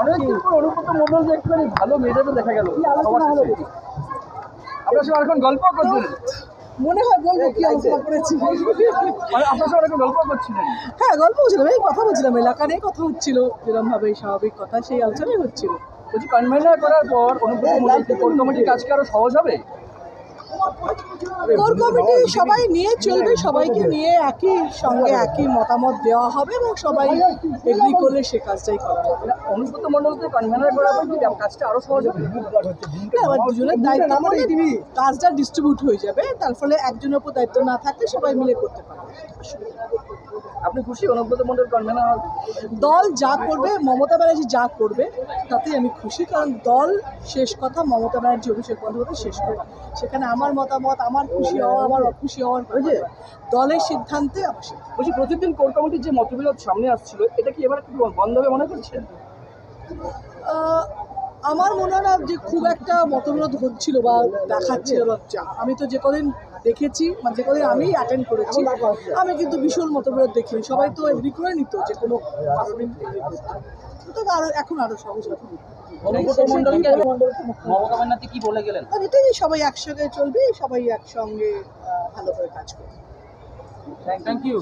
অনেকদিন পর অনুব্রত মন্ডল যে একটুখানি ভালো মেজাজে দেখা গেল। আপনার সঙ্গে এখন গল্প করছিলেন মনে হয় বলব কি আলোচনা করেছি। মানে আপনার সঙ্গে এখন গল্প করছিলেন। হ্যাঁ গল্প হচ্ছিলাম এই কথা বলছিলাম এলাকা নিয়ে কথা হচ্ছিল যেরকম ভাবে স্বাভাবিক কথা সেই আলোচনাই হচ্ছিল। বলছি কনভেনার করার পর অনুব্রত মন্ডলকে কোর কমিটির কাজ কি আরও সহজ হবে? কোর কমিটি সবাই নিয়ে চলবে সবাইকে নিয়ে একই সঙ্গে একই মতামত দেওয়া হবে এবং সবাই এগ্রি করলে সে কাজটাই করা হবে। অনুব্রত মন্ডলকে কনভেনার করার পর কি? কাজটা আরও সহজ হবে। হ্যাঁ, এবার দুজনের দায়িত্ব মানে কাজটা ডিস্ট্রিবিউট হয়ে যাবে তার ফলে একজনের উপর দায়িত্ব না থাকলে সবাই মিলে করতে পারবে। আপনি খুশি? অনুব্রত মন্ডল কনভেনার দল যা করবে মমতা ব্যানার্জি যা করবে তাতেই আমি খুশি কারণ দল শেষ কথা মমতা ব্যানার্জি অভিষেক বন্দ্যোপাধ্যায় শেষ কথা। সেখানে আমার মতামত আমার খুশি হওয়া আমার অখুশি হওয়ার বুঝলি দলের সিদ্ধান্তে আমার সিদ্ধান্ত। বলছি প্রতিদিন কোর কমিটির যে মতবিরোধ সামনে আসছিল এটা কি এবার একটু বন্ধ হবে মনে করছেন? আমার মনে হয় না যে খুব একটা মতবিরোধ হচ্ছিল বা দেখাচ্ছিল বা আমি তো যে কদিন দেখেছি মানে যে কদিন আমি অ্যাটেন্ড করেছি আমি কিন্তু ভীষণ মতবিরোধ দেখিনি। সবাই তো এগ্রি করে নিত যে কোনো আরও এখন আরও সহজ হবে। কি বলে গেলেন? এটাই সবাই একসঙ্গে চলবে সবাই একসঙ্গে ভালো করে কাজ করবে। Thank you